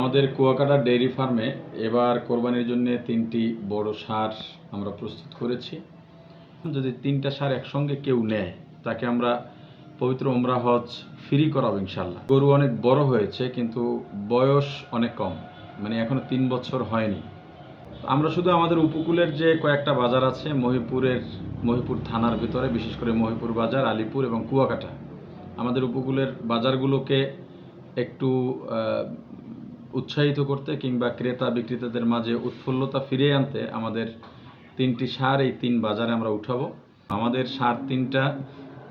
আমাদের কুয়াকাটা ডেইরি ফার্মে এবার কোরবানির জন্য তিনটি বড় সার আমরা প্রস্তুত করেছি। যদি তিনটা সার একসঙ্গে কেউ নেয়, তাকে আমরা পবিত্র ওমরা হজ ফ্রি করাবো ইনশাল্লাহ গরু অনেক বড় হয়েছে, কিন্তু বয়স অনেক কম মানে এখনও তিন বছর হয়নি। আমরা শুধু আমাদের উপকূলের যে কয়েকটা বাজার আছে, মহিপুরের, মহিপুর থানার ভিতরে, বিশেষ করে মহিপুর বাজার, আলিপুর এবং কুয়াকাটা, আমাদের উপকূলের বাজারগুলোকে একটু উৎসাহিত করতে কিংবা ক্রেতা বিক্রেতাদের মাঝে উৎফুল্লতা ফিরিয়ে আনতে আমাদের তিনটি সার এই তিন বাজারে আমরা উঠাবো। আমাদের সার তিনটা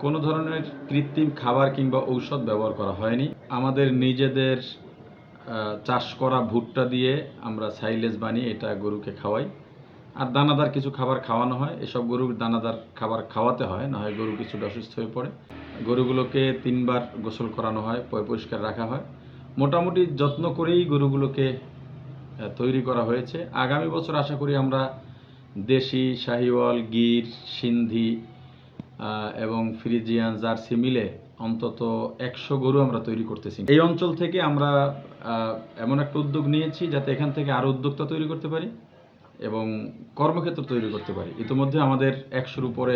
কোনো ধরনের কৃত্রিম খাবার কিংবা ঔষধ ব্যবহার করা হয়নি। আমাদের নিজেদের চাষ করা ভুট্টা দিয়ে আমরা সাইলেজ বানিয়ে এটা গরুকে খাওয়াই। আর দানাদার কিছু খাবার খাওয়ানো হয়। এসব গরুর দানাদার খাবার খাওয়াতে হয়, না হয় গরু কিছুটা অসুস্থ হয়ে পড়ে। গরুগুলোকে তিনবার গোসল করানো হয় পরিষ্কার রাখা হয়। মোটামুটি যত্ন করেই গরুগুলোকে তৈরি করা হয়েছে। আগামী বছর আশা করি আমরা দেশি, শাহিওয়াল, গির, সিন্ধি এবং ফ্রিজিয়ান, জার্সি মিলে অন্তত একশো গরু আমরা তৈরি করতেছি। এই অঞ্চল থেকে আমরা এমন একটা উদ্যোগ নিয়েছি যাতে এখান থেকে আরও উদ্যোক্তা তৈরি করতে পারি এবং কর্মক্ষেত্র তৈরি করতে পারি। ইতিমধ্যে আমাদের একশোর উপরে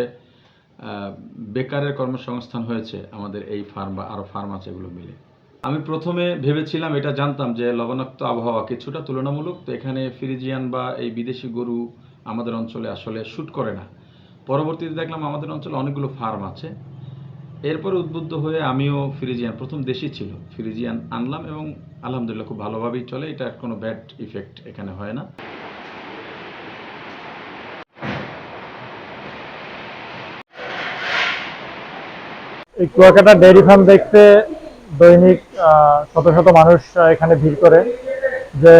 বেকারের কর্মসংস্থান হয়েছে আমাদের এই ফার্ম বা আরও ফার্ম আছে এগুলো মিলে। আমি প্রথমে ভেবেছিলাম এটা জানতাম যে লবণাক্ত আবহাওয়া কিছুটা তুলনামূলক, তো এখানে ফ্রিজিয়ান বা এই বিদেশি গরু আমাদের অঞ্চলে আসলে শ্যুট করে না। পরবর্তীতে দেখলাম আমাদের অঞ্চলে অনেকগুলো ফার্ম আছে। এরপরে উদ্বুদ্ধ হয়ে আমিও ফ্রিজিয়ান, প্রথম দেশি ছিল। ফ্রিজিয়ান আনলাম এবং আলহামদুলিল্লাহ খুব ভালোভাবেই চলে, এটা কোনো ব্যাড ইফেক্ট এখানে হয় না। এই কুয়াকাটা ডেয়ারি ফার্ম দেখতে দৈনিক শত শত মানুষ এখানে ভিড় করে যে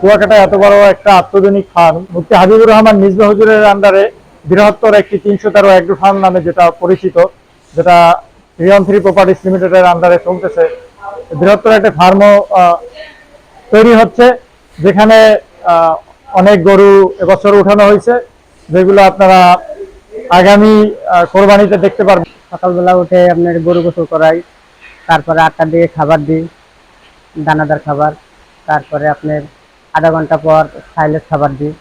কুয়াকাটা এত বড় একটা আত্মজনিক ফার্ম, মুফতি হাবিবুর রহমান মিসবা হুজুরের আন্ডারে বৃহত্তর একটি তিনশো তেরো এগ্রো ফার্ম নামে যেটা পরিচিত, যেটা রিয়ন থ্রি প্রপার্টিস লিমিটেডের আন্ডারে চলতেছে। বৃহত্তর একটা ফার্মও তৈরি হচ্ছে, যেখানে অনেক গরু এবছর উঠানো হয়েছে, যেগুলো আপনারা আগামী কোরবানিতে দেখতে পারবেন। সকালবেলা উঠে আপনার গরু গোসল করাই তারপরে আটটার দিকে খাবার দিই, দানাদার খাবার। তারপরে আপনার আধা ঘণ্টা পর সাইলেজ খাবার দিই।